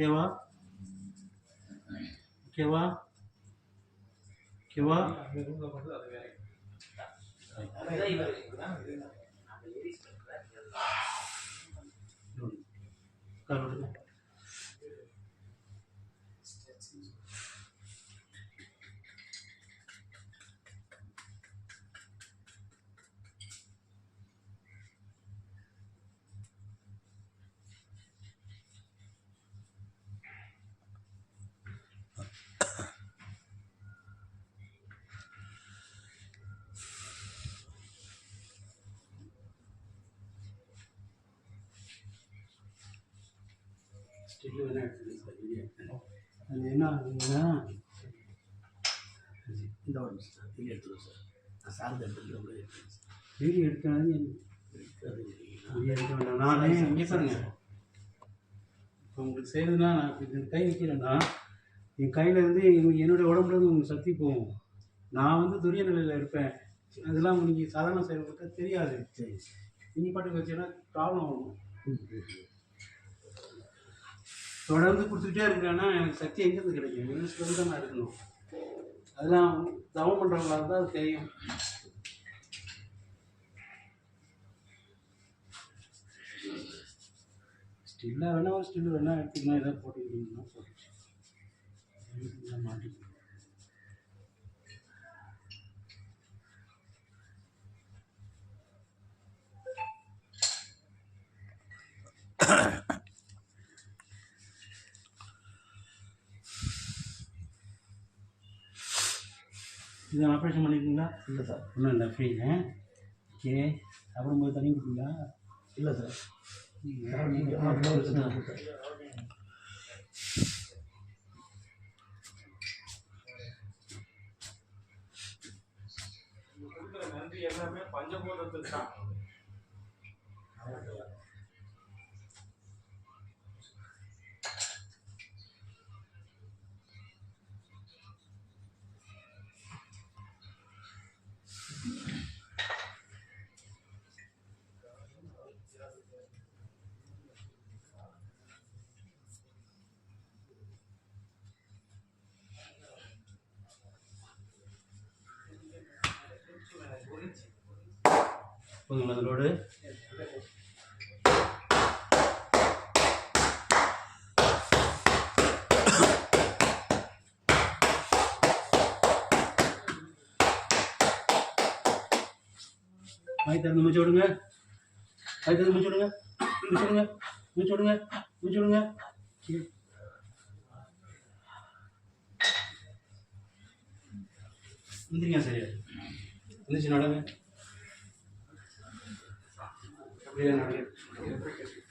केव्हा? केव्हा? किंवा काय அது என்ன ஆகுதுன்னா இந்த ஒரு நிமிஷம் சார் வீடியோ எடுத்துருவோம் சார். நான் அப்படியே எடுத்துக்கிறேன் சார். வீடியோ எடுக்காது வீடியோ எடுக்க வேண்டாம். நானே இங்கே பாருங்க. இப்போ உங்களுக்கு செய்யுதுன்னா நான் இப்போ கை வைக்கிறேன்னா என் கையில் இருந்து எங்க- என்னுடைய உடம்புல இருந்து உங்களுக்கு சக்தி போகும். நான் வந்து துரிய நிலையில் இருப்பேன். அதெல்லாம் உங்களுக்கு சாதாரண செயல்பட்டால் தெரியாது. சரி. நீங்கள் பாட்டுக்கு வச்சீங்கன்னா ப்ராப்ளம் ஆகும். தொடர்ந்து கொடுத்துக்கிட்டே இருக்கேன்னா எனக்கு சக்தி எங்கேருந்து கிடைக்கும்? யூனிவர்ஸ்லேருந்து தான் நான் இருக்கணும். அதெல்லாம் தவம் பண்ணுறவங்களா இருந்தால் அது தெரியும். ஸ்டில்லாக வேணா ஒரு ஸ்டில் வேணா எடுத்துக்கலாம். எதாவது போட்டுக்கிட்டீங்கன்னா போட்டு மாட்டிக்கணும் இது ஆப்ரேஷன் பண்ணியிருக்கீங்களா இல்லை சார். ஒன்றும் இல்லை ஃப்ரீ ஓகே சாப்பிடும்போது தண்ணி குடிப்பீங்களா? இல்லை சார். நன்றி எல்லாமே பஞ்சபூதத்துக்கு தான் போதுங்களா அதோடு வாய் திறந்து மூச்சு விடுங்க. வாய் திறந்து மூச்சு விடுங்க. மூச்சு விடுங்க. மூச்சு விடுங்க. மூச்சு விடுங்க. வந்துருங்க சரியா வந்துச்சு நடங்க. அப்படியே நடங்க